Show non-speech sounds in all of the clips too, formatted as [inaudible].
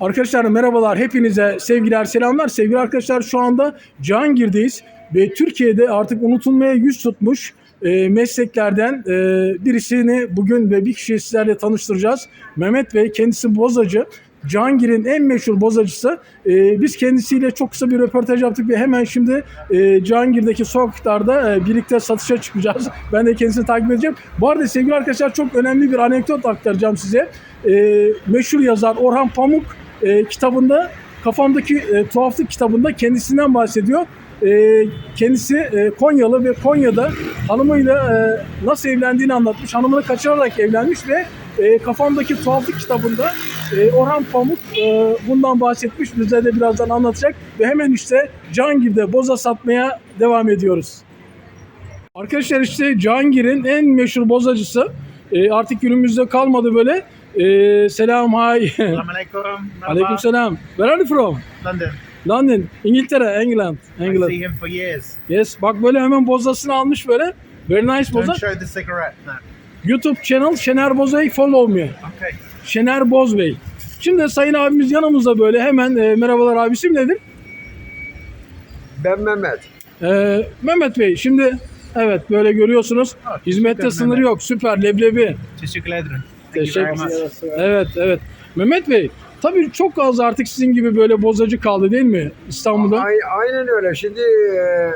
Arkadaşlar merhabalar hepinize sevgiler selamlar. Sevgili arkadaşlar şu anda Cihangir'deyiz ve Türkiye'de artık unutulmaya yüz tutmuş e, mesleklerden e, birisini bugün ve bir kişiyi sizlerle tanıştıracağız. Mehmet Bey kendisi bozacı. Cihangir'in en meşhur bozacısı. E, biz kendisiyle çok kısa bir röportaj yaptık ve hemen şimdi e, Cihangir'deki sokaklarda e, birlikte satışa çıkacağız. [laughs] Ben de kendisini takip edeceğim. Bu arada sevgili arkadaşlar çok önemli bir anekdot aktaracağım size. E, meşhur yazar Orhan Pamuk e, kitabında kafamdaki e, tuhaflık kitabında kendisinden bahsediyor. E, kendisi e, Konyalı ve Konya'da hanımıyla e, nasıl evlendiğini anlatmış. Hanımını kaçırarak evlenmiş ve e, kafamdaki tuhaflık kitabında e, Orhan Pamuk e, bundan bahsetmiş. Bize de birazdan anlatacak ve hemen işte Cihangir'de boza satmaya devam ediyoruz. Arkadaşlar işte Cihangir'in en meşhur bozacısı. E, artık günümüzde kalmadı böyle. E, selam, hi. Assalamualaikum. Aleyküm selam. Where are you from? London. London, İngiltere, England. I England. see him for years. Yes, bak böyle hemen bozasını almış böyle. Very nice boza. Don't show the cigarette. No. YouTube channel Şener Bozbey follow me. Okay. Şener Bozbey. Şimdi sayın abimiz yanımızda böyle hemen e, merhabalar abi isim nedir? Ben Mehmet. E, Mehmet Bey şimdi evet böyle görüyorsunuz. Ha, Hizmette süper sınır Mehmet. yok. Süper leblebi. Teşekkür ederim. Teşekkür. Evet evet. Mehmet Bey tabii çok az artık sizin gibi böyle bozacı kaldı değil mi İstanbul'da? Ay- aynen öyle. Şimdi e,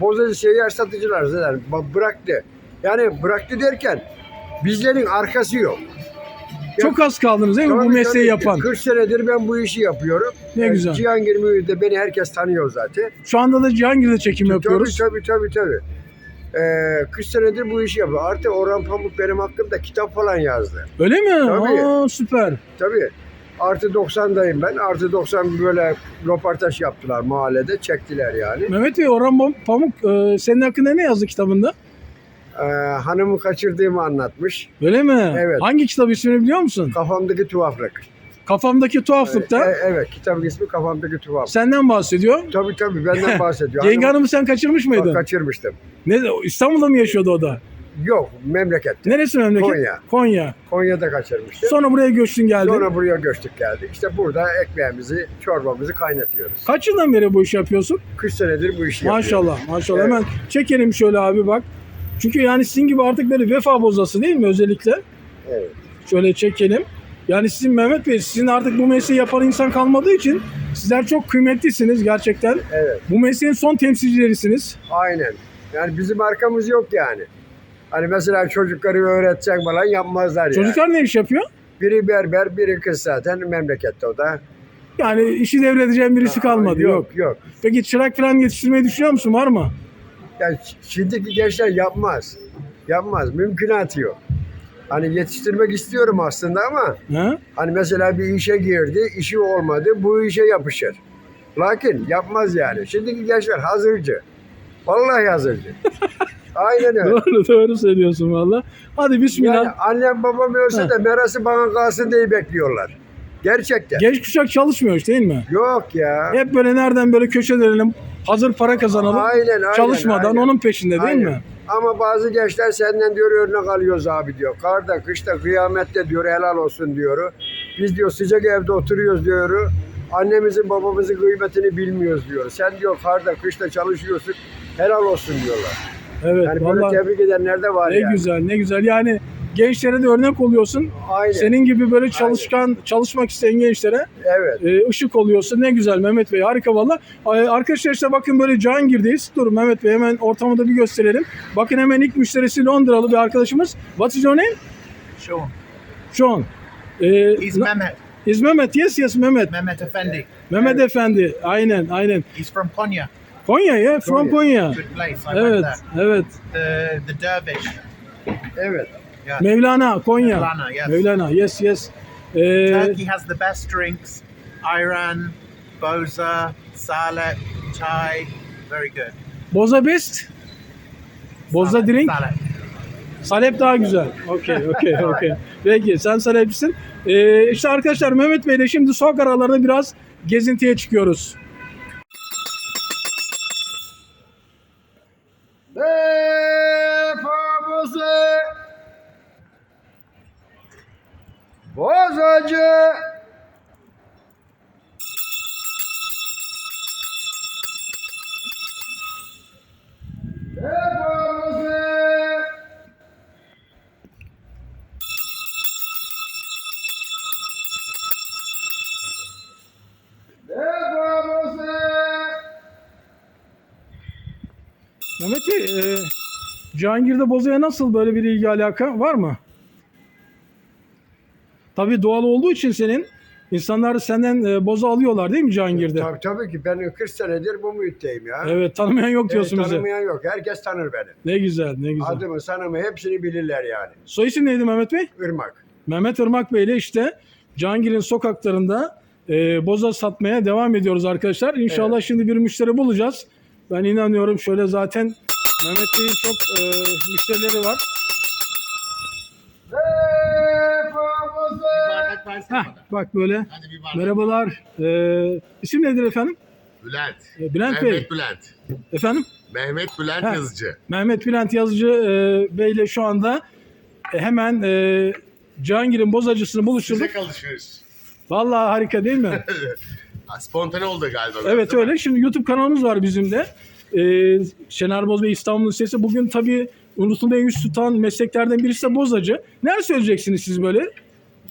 bozacı seyyar satıcılar zaten bıraktı. Yani bıraktı derken bizlerin arkası yok. Çok az kaldınız değil mi bu Tabii, mesleği tabii. yapan? 40 senedir ben bu işi yapıyorum. Ne E, güzel. Cihangir Mühür'de beni herkes tanıyor zaten. Şu anda da Cihangir'de çekim yapıyoruz. Tabii tabii tabii. Tabii. E, 40 senedir bu işi yapıyor. Artık Orhan Pamuk benim hakkımda kitap falan yazdı. Öyle mi? Tabii. Aa, süper. Tabii. Artı 90'dayım ben. Artı 90 böyle röportaj yaptılar mahallede. Çektiler yani. Mehmet Bey Orhan Pam- Pamuk e, senin hakkında ne yazdı kitabında? Ee, hanımı kaçırdığımı anlatmış. Öyle mi? Evet. Hangi kitap ismini biliyor musun? Kafamdaki tuhaflık. Kafamdaki tuhaflıkta E, evet, kitabın ismi Kafamdaki Tuhaflık. senden bahsediyor. Tabii tabii benden [laughs] bahsediyor. Yenge Hanım- Hanım'ı sen kaçırmış mıydın? kaçırmıştım. Ne, İstanbul'da mı yaşıyordu o da? Yok, memlekette. Neresi memleket? Konya. Konya. Konya'da kaçırmıştım. Sonra buraya göçtün geldin. Sonra buraya göçtük geldik. İşte burada ekmeğimizi, çorbamızı kaynatıyoruz. Kaç yıldan beri bu işi yapıyorsun? 40 senedir bu işi yapıyoruz. Maşallah maşallah. Evet. Hemen çekelim şöyle abi bak. Çünkü yani sizin gibi artık böyle vefa bozası değil mi özellikle? Evet. Şöyle çekelim. Yani sizin Mehmet Bey sizin artık bu mesleği yapan insan kalmadığı için sizler çok kıymetlisiniz gerçekten. evet, Bu mesleğin son temsilcilerisiniz. aynen. Yani bizim arkamız yok yani. Hani mesela çocukları öğretecek falan yapmazlar yani. Çocuklar ne iş yapıyor? Biri berber, biri kız zaten memlekette o da. Yani işi devredeceğim birisi kalmadı. Yok. Yok, yok. Peki çırak falan yetiştirmeyi düşünüyor musun? Var mı? Yani şimdiki gençler yapmaz. Yapmaz. Mümkünatı yok. Hani yetiştirmek istiyorum aslında ama Ha? hani mesela bir işe girdi, işi olmadı, bu işe yapışır. Lakin yapmaz yani. Şimdiki gençler hazırcı. Vallahi hazırcı. [laughs] Aynen öyle. doğru doğru söylüyorsun valla. Hadi bismillah. Yani annem babam ölse de merası bana kalsın diye bekliyorlar. Gerçekten. Genç kuşak çalışmıyor işte değil mi? Yok ya. Hep böyle nereden böyle köşe dönelim, hazır para kazanalım. Aynen aynen. çalışmadan aynen. onun peşinde değil Aynen. mi? Ama bazı gençler senden diyor örnek alıyoruz abi diyor. Karda, kışta, kıyamette diyor helal olsun diyor. Biz diyor sıcak evde oturuyoruz diyor. Annemizin babamızın kıymetini bilmiyoruz diyor. Sen diyor karda, kışta çalışıyorsun helal olsun diyorlar. Evet Yani valla böyle tebrik edenler de var ne yani. güzel ne güzel. Yani gençlere de örnek oluyorsun. Aynen. Senin gibi böyle çalışkan, çalışmak isteyen gençlere Evet. e, ışık oluyorsun. Ne güzel Mehmet Bey harika valla. Arkadaşlar işte bakın böyle Cihangir'deyiz. Dur Mehmet Bey hemen ortamı da bir gösterelim. Bakın hemen ilk müşterisi Londralı bir arkadaşımız. What is your name? Sean. John. E, He's na- Mehmet. is Mehmet? Yes yes Mehmet. Mehmet Effendi. Mehmet Efendi. Aynen aynen. He's from Konya. Konya ya. From Konya. Good place. I Evet, went there. evet. The the dervish. Evet. Yeah. Mevlana, Konya. Mevlana, yes. Mevlana, yes, yes. Ee, Turkey has the best drinks. Iran, Boza, Salep, chai. Very good. Boza best. Boza Salep, drink. Salep. Salep daha güzel. Okey, okey, [laughs] okey. Peki, sen salepçisin. Ee, işte arkadaşlar Mehmet Bey'le şimdi sokak aralarında biraz gezintiye çıkıyoruz. Mehmet Bey, e, Cihangir'de bozaya nasıl böyle bir ilgi alaka var mı? Tabii doğal olduğu için senin insanlar senden e, boza alıyorlar değil mi Cihangir'de? Tabii, tabii ki ben 40 senedir bu muhitteyim ya. Evet tanımayan yok Evet, diyorsun bize. tanımayan yok. Herkes tanır beni. Ne güzel ne güzel. Adımı, sanımı hepsini bilirler yani. Soy isim neydi Mehmet Bey? Irmak. Mehmet Irmak Bey ile işte Cihangir'in sokaklarında e, boza satmaya devam ediyoruz arkadaşlar. İnşallah Evet. şimdi bir müşteri bulacağız. Ben inanıyorum şöyle zaten Mehmet Bey'in çok e, müşterileri var. Heh, bak böyle. Merhabalar. E, isim nedir efendim? Bülent. E, Bülent Bey. Mehmet Bülent. Efendim? Mehmet Bülent Ha. yazıcı. Mehmet Bülent Yazıcı e, Bey ile şu anda e, hemen e, Cihangir'in bozacısını buluşturduk. Sıcak alışveriş. Vallahi harika değil mi? [laughs] Spontane oldu galiba. Evet değil mi? öyle. Şimdi YouTube kanalımız var bizim de. Ee, Şener Boz ve İstanbul'un Sesi. Bugün tabii unutulmaya yüz tutan mesleklerden birisi de bozacı. Neler söyleyeceksiniz siz böyle?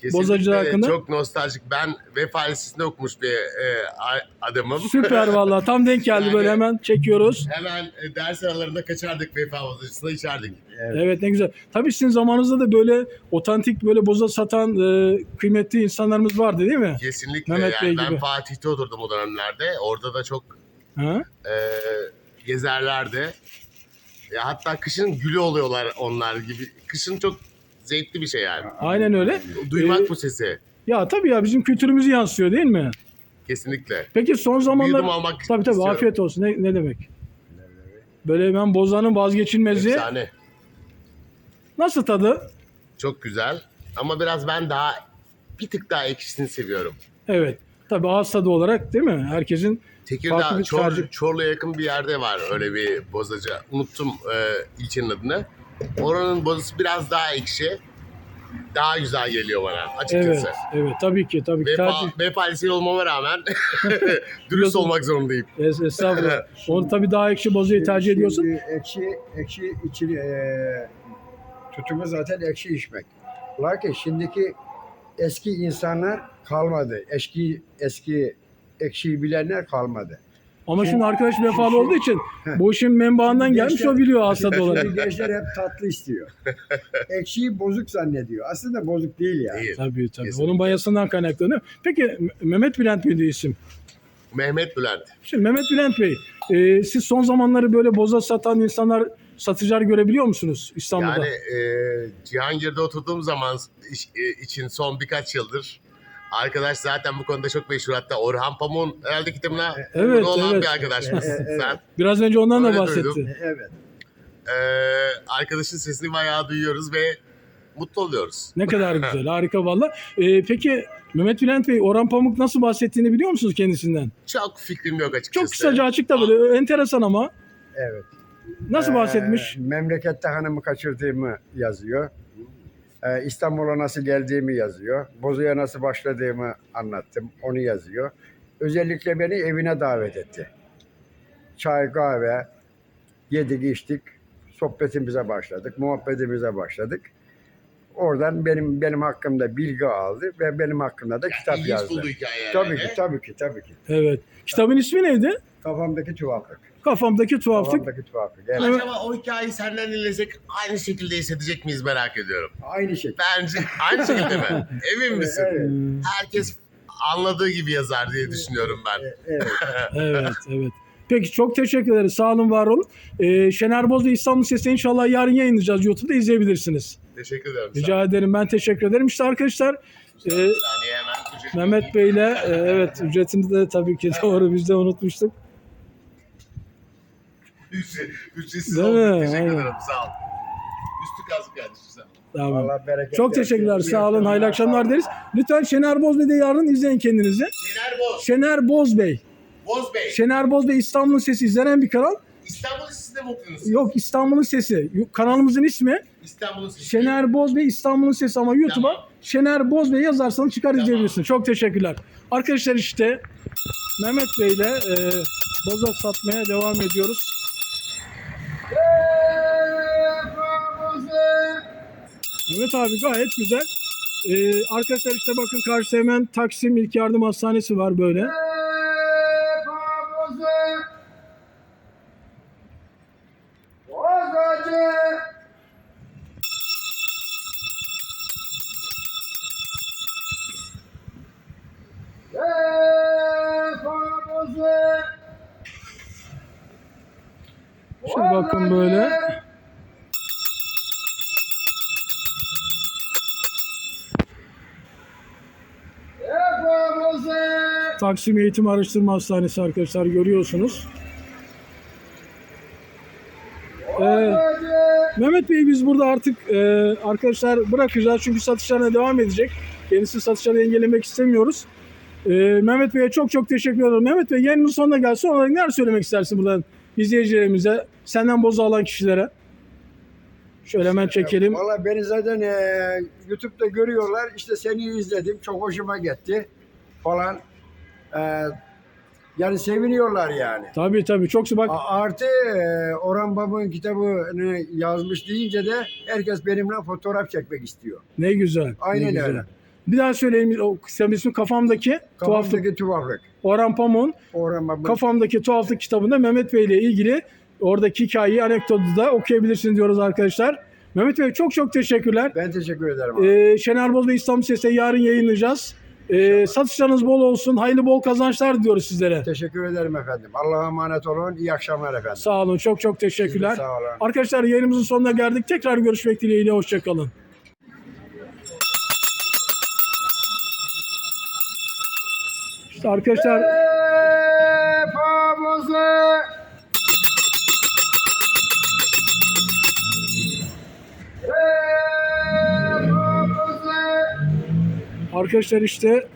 Kesinlikle Bozacılar hakkında? Çok nostaljik. Ben Vefa Lisesi'nde okumuş bir e, adamım. Süper vallahi tam denk geldi Yani- böyle hemen çekiyoruz. Hemen e, ders aralarında kaçardık Vefa bozacısına içerdik. Evet ne güzel. Tabii sizin zamanınızda da böyle otantik böyle boza satan e, kıymetli insanlarımız vardı değil mi? Kesinlikle. Mehmet yani Bey ben gibi. Fatih'te oturdum o dönemlerde. Orada da çok Ha? e, gezerlerdi. Ya hatta kışın gülü oluyorlar onlar gibi. Kışın çok zevkli bir şey yani. Aynen öyle. Duymak Ee, bu sesi. Ya tabii ya bizim kültürümüzü yansıyor değil mi? Kesinlikle. Peki son zamanlar... yudum almak Tabii tabii istiyorum. afiyet olsun. Ne, ne demek? Böyle hemen bozanın vazgeçilmezi. Efsane. Nasıl tadı? Çok güzel. Ama biraz ben daha bir tık daha ekşisini seviyorum. Evet. Tabii ağız tadı olarak değil mi? Herkesin Farklı Tekirdağ, bir Çor, tercih. Çorlu'ya yakın bir yerde var öyle bir bozacı. Unuttum e, ilçenin adını. Oranın bozası biraz daha ekşi. Daha güzel geliyor bana evet, açıkçası. evet tabii ki tabii ki Vefa, tercih. olmama rağmen [laughs] [laughs] dürüst olmak zorundayım. Es, estağfurullah. [laughs] Onu tabii daha ekşi bozuyu tercih ediyorsun. Ekşi, ekşi içi, e, tutumu zaten ekşi içmek. Lakin şimdiki eski insanlar kalmadı. Eski eski ekşiyi bilenler kalmadı. Ama şimdi arkadaş vefalı Şimdi- olduğu için bu işin menbaından Şimdi gelmiş gençler- o biliyor tadı olarak. Şimdi gençler hep tatlı istiyor. [laughs] Ekşiyi bozuk zannediyor. Aslında bozuk değil yani. Değil. Tabii tabii. Kesinlikle. Onun bayasından kaynaklanıyor. Peki Mehmet Bülent miydi isim? Mehmet Bülent. Şimdi Mehmet Bülent Bey, e, siz son zamanları böyle boza satan insanlar, satıcılar görebiliyor musunuz İstanbul'da? Yani e, Cihangir'de oturduğum zaman iş- e, için son birkaç yıldır arkadaş zaten bu konuda çok meşhur. Hatta Orhan Pamuk'un herhalde kitabına Evet, konu olan evet. bir arkadaş mısın Evet, evet. sen? Biraz önce ondan da Öyle bahsetti. duydum. Evet. Ee, arkadaşın sesini bayağı duyuyoruz ve mutlu oluyoruz. Ne kadar güzel, harika valla. Ee, peki Mehmet Bülent Bey, Orhan Pamuk nasıl bahsettiğini biliyor musunuz kendisinden? Çok fikrim yok açıkçası. Çok kısaca açık da böyle enteresan ama. Evet. Nasıl bahsetmiş? Ee, memlekette hanımı kaçırdığımı yazıyor. Ee, İstanbul'a nasıl geldiğimi yazıyor. Bozu'ya nasıl başladığımı anlattım. Onu yazıyor. Özellikle beni evine davet etti. Çay, kahve yedik, içtik. Sohbetimize başladık, muhabbetimize başladık. Oradan benim benim hakkımda bilgi aldı ve benim hakkımda da kitap yazdı. Tabii ki, tabii ki, tabii ki. Evet. Kitabın ismi neydi? Kafamdaki tuhaflık. Kafamdaki tuhaflık. Kafamdaki tuhaflık. Evet. Acaba o hikayeyi senden dinlesek aynı şekilde hissedecek miyiz merak ediyorum. Aynı şey. Bence aynı şekilde mi? [laughs] Emin misin? Evet. Herkes anladığı gibi yazar diye düşünüyorum ben. Evet. Evet, [laughs] evet. Peki çok teşekkür ederiz. Sağ olun, var olun. Ee, Şener Boz ve İstanbul Sesi inşallah yarın yayınlayacağız. YouTube'da izleyebilirsiniz. Teşekkür ederim. Rica ederim. Ben teşekkür ederim. İşte arkadaşlar e, Mehmet Bey'le e, evet ücretini de tabii ki [laughs] doğru biz de unutmuştuk. Ücret- Ücretsiz oldu. Teşekkür Aynen. ederim. Sağ ol. Üstü kazık sağ ol. Tamam. Allah bereket Çok versin. teşekkürler. İyi Sağ olun. Hayırlı akşamlar olun. deriz. Lütfen Şener Boz Bey'i de yarın izleyin kendinizi. Şener Boz. Şener Boz Bey. Boz Bey. Şener Boz Bey İstanbul'un Sesi izlenen bir kanal. İstanbul Lisesi'nde mi okuyorsunuz? Yok İstanbul'un Sesi. Kanalımızın ismi İstanbul'un Lisesi. Şener Boz Bey İstanbul'un Sesi ama YouTube'a Tamam. Şener Boz Bey yazarsanız çıkar Tamam. izleyebilirsiniz. Çok teşekkürler. Arkadaşlar işte Mehmet Bey ile e, boza satmaya devam ediyoruz. Mehmet abi gayet güzel. Ee, arkadaşlar işte bakın karşıda hemen Taksim İlk Yardım Hastanesi var böyle. Taksim Eğitim Araştırma Hastanesi arkadaşlar görüyorsunuz. Ee, Mehmet Bey biz burada artık e, arkadaşlar bırakacağız çünkü satışlarına devam edecek. Kendisi satışları engellemek istemiyoruz. E, Mehmet Bey'e çok çok teşekkür ederim. Mehmet Bey yayınımızın sonuna geldi. Son olarak neler söylemek istersin buradan izleyicilerimize, senden bozu alan kişilere? Şöyle hemen çekelim. Valla beni zaten e, YouTube'da görüyorlar. İşte seni izledim. Çok hoşuma gitti falan. E, yani seviniyorlar yani. Tabii tabii çok bak A- Artı e, Orhan Baba'nın kitabını yazmış deyince de herkes benimle fotoğraf çekmek istiyor. ne güzel. ne Aynen güzel. öyle. Bir daha söyleyeyim o ismi kafamdaki tuhaflık. Kafamdaki tuhaflık. Orhan Pamuk'un Orhan Baba. Kafamdaki tuhaflık kitabında Mehmet Bey ile ilgili oradaki hikayeyi, anekdotu da okuyabilirsiniz diyoruz arkadaşlar. Mehmet Bey çok çok teşekkürler. Ben teşekkür ederim. abi. Ee, Şener Boz ve İstanbul Ses'te yarın yayınlayacağız. Ee, satışlarınız bol olsun. Hayırlı bol kazançlar diyoruz sizlere. Teşekkür ederim efendim. Allah'a emanet olun. İyi akşamlar efendim. Sağ olun. Çok çok teşekkürler. Sağ olun. Arkadaşlar yayınımızın sonuna geldik. Tekrar görüşmek dileğiyle. Hoşçakalın. İşte arkadaşlar arkadaşlar işte